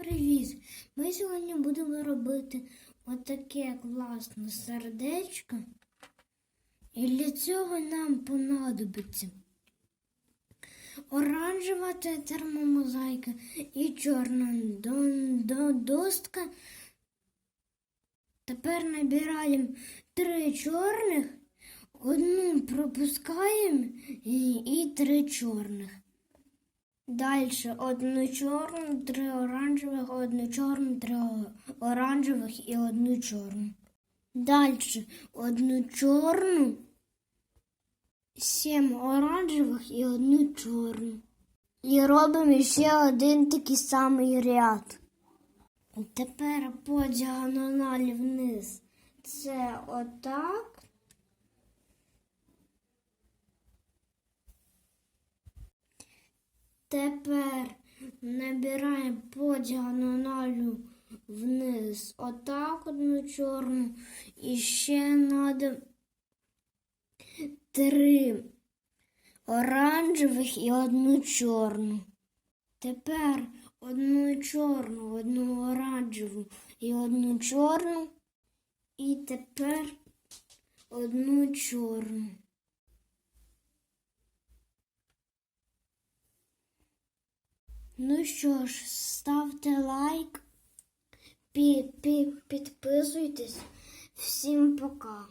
Привіт! Ми сьогодні будемо робити отаке класне сердечко. І для цього нам понадобиться оранжева те- термомозаїка і чорна до- до- достка. Тепер набираємо три чорних, одну пропускаємо і, і три чорних. Далі одну чорну, три оранжевих, одну чорну, три оранжевих і одну чорну. Далі одну чорну, сім оранжевих і одну чорну. І робимо ще один такий самий ряд. Тепер по діагоналі вниз. Це отак. Тепер набираємо по діагоналю вниз отак одну чорну. І ще треба три оранжевих і одну чорну. Тепер одну чорну, одну оранжеву і одну чорну. І тепер одну чорну. Ну що ж, ставте лайк, пі- пі- підписуйтесь. Всім пока.